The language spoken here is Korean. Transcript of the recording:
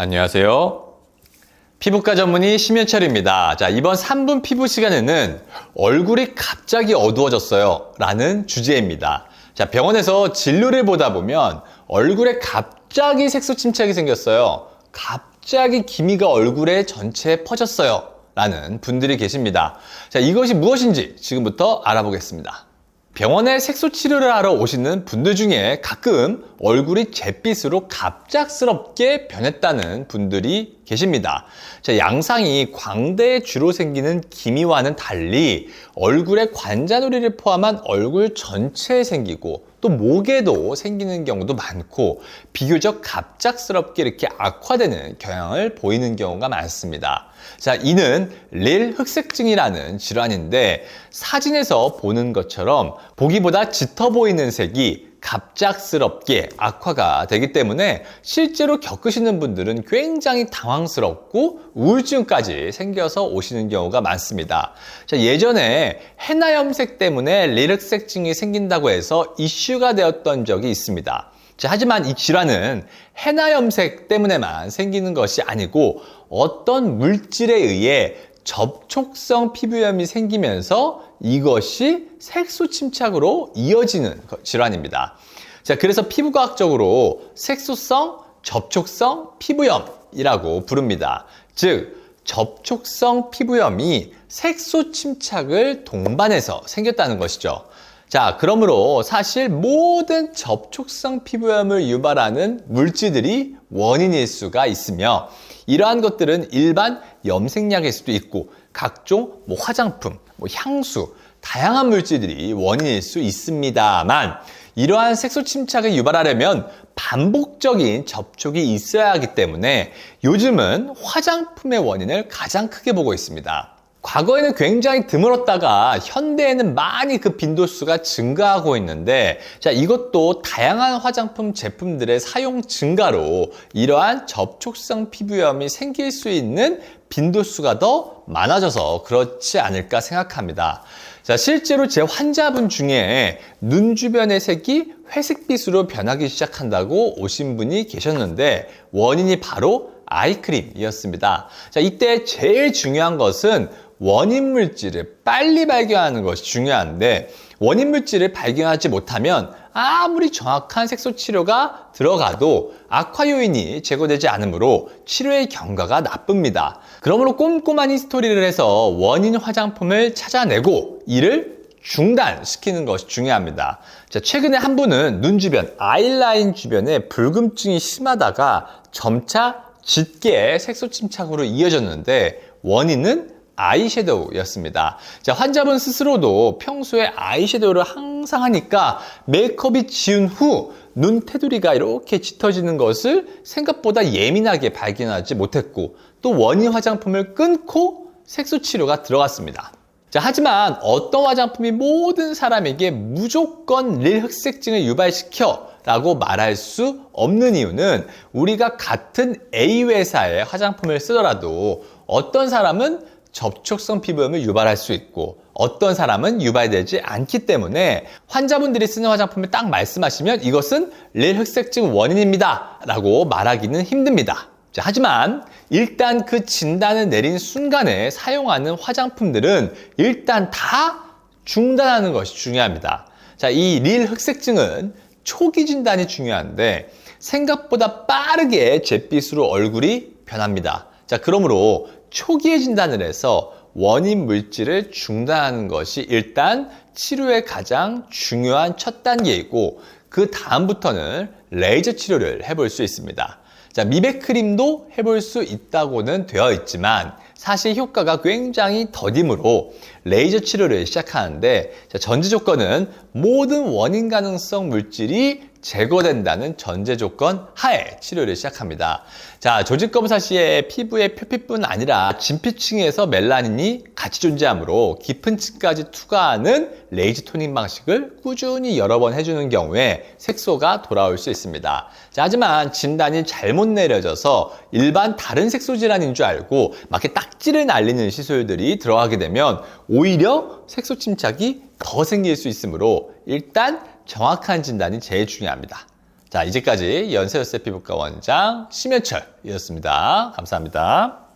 안녕하세요. 피부과 전문의 심현철입니다. 자, 이번 3분 피부 시간에는 얼굴이 갑자기 어두워졌어요. 라는 주제입니다. 자, 병원에서 진료를 보다 보면 얼굴에 갑자기 색소 침착이 생겼어요. 갑자기 기미가 얼굴에 전체에 퍼졌어요. 라는 분들이 계십니다. 자, 이것이 무엇인지 지금부터 알아보겠습니다. 병원에 색소 치료를 하러 오시는 분들 중에 가끔 얼굴이 잿빛으로 갑작스럽게 변했다는 분들이 계십니다. 자, 양상이 광대에 주로 생기는 기미와는 달리 얼굴에 관자놀이를 포함한 얼굴 전체에 생기고 또 목에도 생기는 경우도 많고 비교적 갑작스럽게 이렇게 악화되는 경향을 보이는 경우가 많습니다. 자, 이는 릴 흑색증이라는 질환인데 사진에서 보는 것처럼 보기보다 짙어 보이는 색이 갑작스럽게 악화가 되기 때문에 실제로 겪으시는 분들은 굉장히 당황스럽고 우울증까지 생겨서 오시는 경우가 많습니다. 자, 예전에 해나 염색 때문에 릴흑색증이 생긴다고 해서 이슈가 되었던 적이 있습니다. 자, 하지만 이 질환은 해나 염색 때문에만 생기는 것이 아니고 어떤 물질에 의해 접촉성 피부염이 생기면서 이것이 색소 침착으로 이어지는 질환입니다. 자, 그래서 피부과학적으로 색소성 접촉성 피부염이라고 부릅니다. 즉, 접촉성 피부염이 색소 침착을 동반해서 생겼다는 것이죠. 자, 그러므로 사실 모든 접촉성 피부염을 유발하는 물질들이 원인일 수가 있으며 이러한 것들은 일반 염색약일 수도 있고 각종 뭐 화장품, 뭐 향수, 다양한 물질들이 원인일 수 있습니다만 이러한 색소 침착을 유발하려면 반복적인 접촉이 있어야 하기 때문에 요즘은 화장품의 원인을 가장 크게 보고 있습니다. 과거에는 굉장히 드물었다가 현대에는 많이 그 빈도수가 증가하고 있는데 자 이것도 다양한 화장품 제품들의 사용 증가로 이러한 접촉성 피부염이 생길 수 있는 빈도수가 더 많아져서 그렇지 않을까 생각합니다. 자, 실제로 제 환자분 중에 눈 주변의 색이 회색빛으로 변하기 시작한다고 오신 분이 계셨는데 원인이 바로 아이크림이었습니다. 자, 이때 제일 중요한 것은 원인 물질을 빨리 발견하는 것이 중요한데 원인 물질을 발견하지 못하면 아무리 정확한 색소 치료가 들어가도 악화 요인이 제거되지 않으므로 치료의 경과가 나쁩니다. 그러므로 꼼꼼한 히스토리를 해서 원인 화장품을 찾아내고 이를 중단시키는 것이 중요합니다. 자, 최근에 한 분은 눈 주변, 아이라인 주변에 붉음증이 심하다가 점차 짙게 색소 침착으로 이어졌는데 원인은 아이섀도우였습니다. 자, 환자분 스스로도 평소에 아이섀도우를 항상 하니까 메이크업이 지운 후 눈 테두리가 이렇게 짙어지는 것을 생각보다 예민하게 발견하지 못했고 또 원인 화장품을 끊고 색소 치료가 들어갔습니다. 자, 하지만 어떤 화장품이 모든 사람에게 무조건 릴 흑색증을 유발시켜 라고 말할 수 없는 이유는 우리가 같은 A 회사의 화장품을 쓰더라도 어떤 사람은 접촉성 피부염을 유발할 수 있고 어떤 사람은 유발되지 않기 때문에 환자분들이 쓰는 화장품을 딱 말씀하시면 이것은 릴 흑색증 원인입니다 라고 말하기는 힘듭니다. 자, 하지만 일단 그 진단을 내린 순간에 사용하는 화장품들은 일단 다 중단하는 것이 중요합니다. 자, 이 릴 흑색증은 초기 진단이 중요한데 생각보다 빠르게 잿빛으로 얼굴이 변합니다. 자, 그러므로 초기에 진단을 해서 원인 물질을 중단하는 것이 일단 치료의 가장 중요한 첫 단계이고 그 다음부터는 레이저 치료를 해볼 수 있습니다. 자, 미백 크림도 해볼 수 있다고는 되어 있지만 사실 효과가 굉장히 더디므로 레이저 치료를 시작하는데 전제 조건은 모든 원인 가능성 물질이 제거된다는 전제 조건 하에 치료를 시작합니다. 자, 조직 검사 시에 피부의 표피뿐 아니라 진피층에서 멜라닌이 같이 존재하므로 깊은 층까지 투과하는 레이즈 토닝 방식을 꾸준히 여러 번 해주는 경우에 색소가 돌아올 수 있습니다. 자, 하지만 진단이 잘못 내려져서 일반 다른 색소 질환인 줄 알고 막 이렇게 딱지를 날리는 시술들이 들어가게 되면 오히려 색소 침착이 더 생길 수 있으므로 일단 정확한 진단이 제일 중요합니다. 자, 이제까지 연세열세 피부과 원장 심현철이었습니다. 감사합니다.